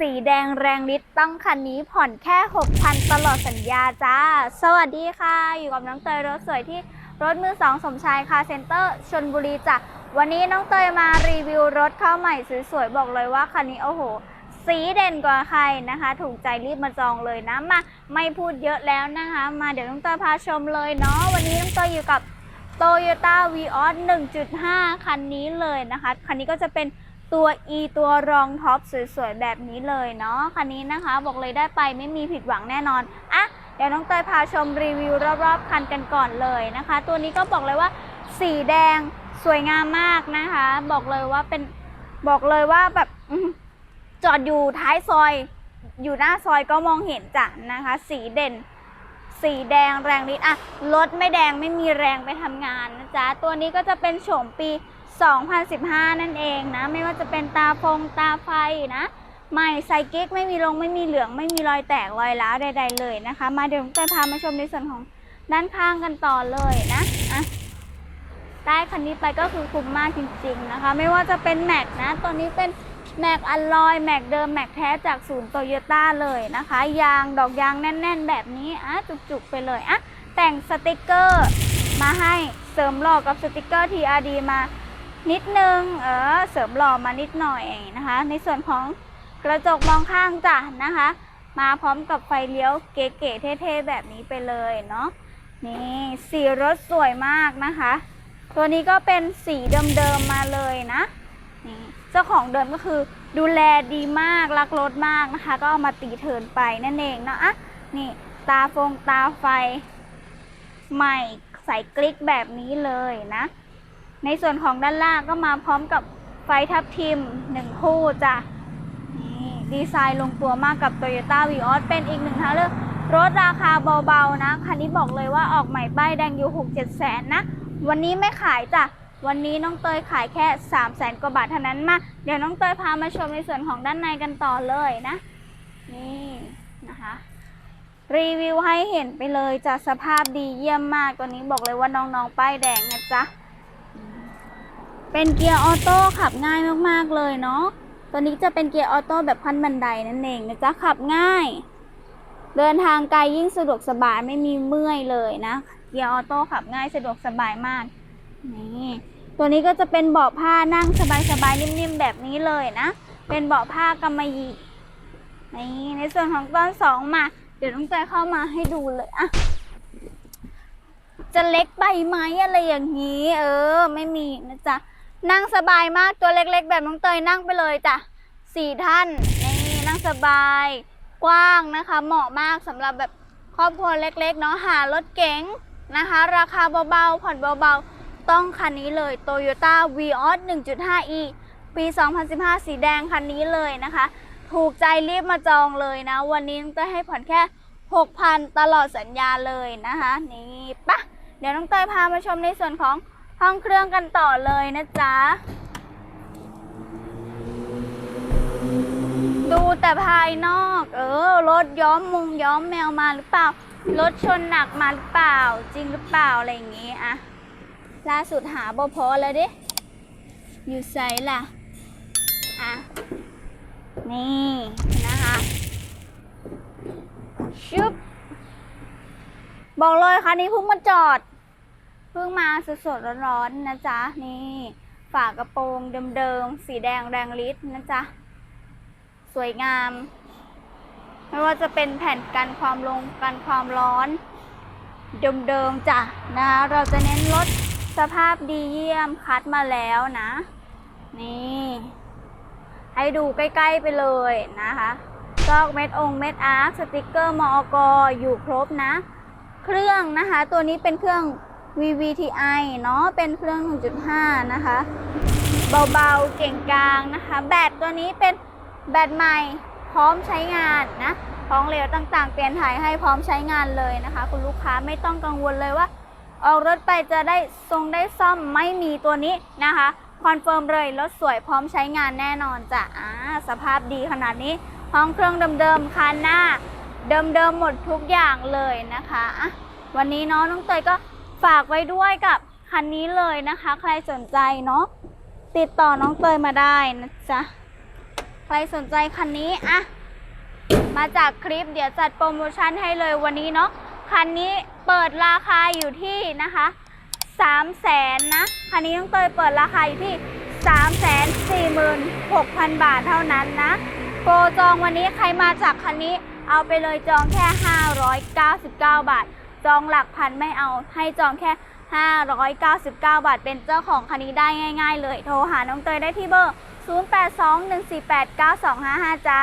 สีแดงแรงฤทธิ์ต้องคันนี้ผ่อนแค่ 6,000 ตลอดสัญญาจ้า สวัสดีค่ะ อยู่กับน้องเตยรถสวยที่รถมือสองสมชายคาเซ็นเตอร์ชนบุรีจ้ะวันนี้น้องเตยมารีวิวรถเข้าใหม่สวยๆ บอกเลยว่าคันนี้โอ้โห สีเด่นกว่าใครนะคะ ถูกใจรีบมาจองเลยนะมาไม่พูดเยอะแล้วนะคะ มาเดี๋ยวน้องเตยพาชมเลยเนาะวันนี้น้องเตยอยู่กับ Toyota Vios 1.5 คันนี้เลยนะคะ คันนี้ก็จะเป็น ตัว E ตัวรองท็อปสวยๆ แบบนี้เลยเนาะคันนี้นะคะ บอกเลยได้ไปไม่มีผิดหวังแน่นอนอะเดี๋ยวน้องเตยพาชมรีวิวรอบๆคันกันก่อนเลยนะคะ ตัวนี้ก็บอกเลยว่าสีแดงสวยงามมากนะคะ บอกเลยว่าเป็นบอกเลยว่าแบบจอดอยู่ท้ายซอย อยู่หน้าซอยก็มองเห็นจ้ะนะคะ สีเด่น สีแดงแรงฤทธิ์อะรถไม่แดงไม่มีแรงไปทำงานนะจ๊ะ ตัวนี้ก็จะเป็นโฉมปี 2015 นั่นเองนะ ไม่ว่าจะเป็นตาฟงตาไฟนะใหม่ใส่กิ๊กไม่มีลงไม่มีเหลืองไม่มีรอยแตกรอยร้าวใดๆเลยนะคะ มาเดี๋ยวผมจะพามาชมในส่วนของด้านข้างกันต่อเลยนะอะได้คันนี้ไปก็คือคุ้มมากจริงๆนะคะ ไม่ว่าจะเป็นแม็กนะ ตัวนี้เป็น แม็กอัลลอยแม็กเดิมแม็กแท้จากศูนย์โตโยต้าเลยนะคะ ยางดอกยางแน่น ๆ แบบนี้อะจุกๆไปเลยอะแต่งสติกเกอร์ มาให้เสริมหล่อกับสติกเกอร์ TRD มานิดนึงเออเสริมหล่อมานิดหน่อยนะคะ ในส่วนของกระจกมองข้างจ้ะนะคะ มาพร้อมกับไฟเลี้ยวเก๋ๆเท่ๆแบบนี้ไปเลยเนาะนี่สีรถสวยมากนะคะ ตัวนี้ก็เป็นสีเดิมๆมาเลยนะ เจ้าของเดิมก็คือดูแลดีมากรักรถมากนะคะ ก็เอามาตีเทินไปนั่นเองเนาะอะนี่ตาฟงตาไฟ ใหม่ใส่กลิกแบบนี้เลยนะ ในส่วนของด้านล่างก็มาพร้อมกับไฟทับทิมหนึ่งคู่จ้ะนี่ดีไซน์ลงตัวมากกับ Toyota Vios เป็นอีกหนึ่งทางเลือกรถราคาเบาๆนะ คันนี้บอกเลยว่าออกใหม่ป้ายแดงอยู่6 7แสนนะ วันนี้ไม่ขายจ้ะ วันนี้น้องเตยขายแค่3 0 0แสนกว่าบาทเท่านั้นมา เดี๋ยวน้องเตยพามาชมในส่วนของด้านในกันต่อเลยนะ นี่นะคะ รีวิวให้เห็นไปเลยจะสภาพดีเยี่ยมมากตัวนี้บอกเลยว่าน้องๆป้ายแดงนะจ๊ะ เป็นเกียร์ออโต้ขับง่ายมากๆเลยเนาะ ตัวนี้จะเป็นเกียร์ออโต้แบบขั้นบันไดนั่นเองนะจ๊ะขับง่าย เดินทางไกลยิ่งสะดวกสบายไม่มีเมื่อยเลยนะ เกียร์ออโต้ขับง่ายสะดวกสบายมาก นี่ตัวนี้ก็จะเป็นเบาะผ้านั่งสบายๆนิ่มๆแบบนี้เลยนะ เป็นเบาะผ้ากำมะหยี่นี่ในส่วนของตอนสองมา เดี๋ยวน้องเตยเข้ามาให้ดูเลยอะจะเล็กไปไหมอะไรอย่างนี้ เออ ไม่มีนะจ๊ะนั่งสบายมากตัวเล็กๆ แบบน้องเตยนั่งไปเลยจ้ะสี่ท่านนี่นั่งสบาย กว้างนะคะ เหมาะมากสำหรับแบบครอบครัวเล็ก ๆ เนาะหารถเก๋งนะคะ ราคาเบาๆผ่อนเบาๆ ต้องคันนี้เลย Toyota Vios 1.5e ปี 2015 สีแดงคันนี้เลยนะคะ ถูกใจรีบมาจองเลยนะ วันนี้น้องเตยให้ผ่อนแค่ 6,000 ตลอดสัญญาเลยนะคะ นี่ปะเดี๋ยวน้องเตยพามาชมในส่วนของห้องเครื่องกันต่อเลยนะจ๊ะ ดูแต่ภายนอก เออ รถย้อมมุงย้อมแมวมาหรือเปล่า รถชนหนักมาหรือเปล่า จริงหรือเปล่า อะไรอย่างงี้อะ ล่าสุดหาบ่พอแล้วดิอยู่ไซล่ะ อะ นี่นะคะชุบบอกเลยคันนี้เพิ่งมาจอด เพิ่งมาสดๆร้อนๆนะจ๊ะ นี่ฝากระโปรงเดิมๆ สีแดงแรงฤทธิ์นะจ๊ะ สวยงาม ไม่ว่าจะเป็นแผ่นกันความลงกันความร้อน เดิมๆจ้ะนะเราจะเน้นรถ สภาพดีเยี่ยมคัดมาแล้วนะ นี่ ให้ดูใกล้ๆไปเลยนะคะซอกเม็ดองเม็ดอาร์คสติกเกอร์มอกอยู่ครบนะ เครื่องนะคะ ตัวนี้เป็นเครื่อง VVTi เนาะเป็นเครื่อง 1.5 นะคะ เบาๆ เก่งกลางนะคะ แบตตัวนี้เป็นแบตใหม่พร้อมใช้งานนะของเหลวต่างๆ เปลี่ยนถ่ายให้พร้อมใช้งานเลยนะคะ คุณลูกค้าไม่ต้องกังวลเลยว่า ออกรถไปจะได้ทรงได้ซ่อมไม่มีตัวนี้นะคะคอนเฟิร์มเลยรถสวยพร้อมใช้งานแน่นอนจ้ะอ่าสภาพดีขนาดนี้ห้องเครื่องเดิมๆคันหน้า เดิมๆหมดทุกอย่างเลยนะคะอะวันนี้เนาะน้องเตยก็ฝากไว้ด้วยกับคันนี้เลยนะคะ ใครสนใจเนาะติดต่อน้องเตยมาได้นะจ๊ะใครสนใจคันนี้อะมาจากคลิปเดี๋ยวจัดโปรโมชั่นให้เลยวันนี้เนาะ คันนี้เปิดราคาอยู่ที่นะคะ3 0 0แสนนะ คันนี้น้องเตยเปิดราคาอยู่ที่3 4 6 0 0 0บาทเท่านั้นนะโปรจองวันนี้ใครมาจากคันนี้เอาไปเลยจองแค่ 599 บาท จองหลักพันไม่เอาให้จองแค่ 599 บาท เป็นเจ้าของคันนี้ได้ง่าย ๆ เลย โทรหาน้องเตยได้ที่เบอร์ 0821489255 จ้า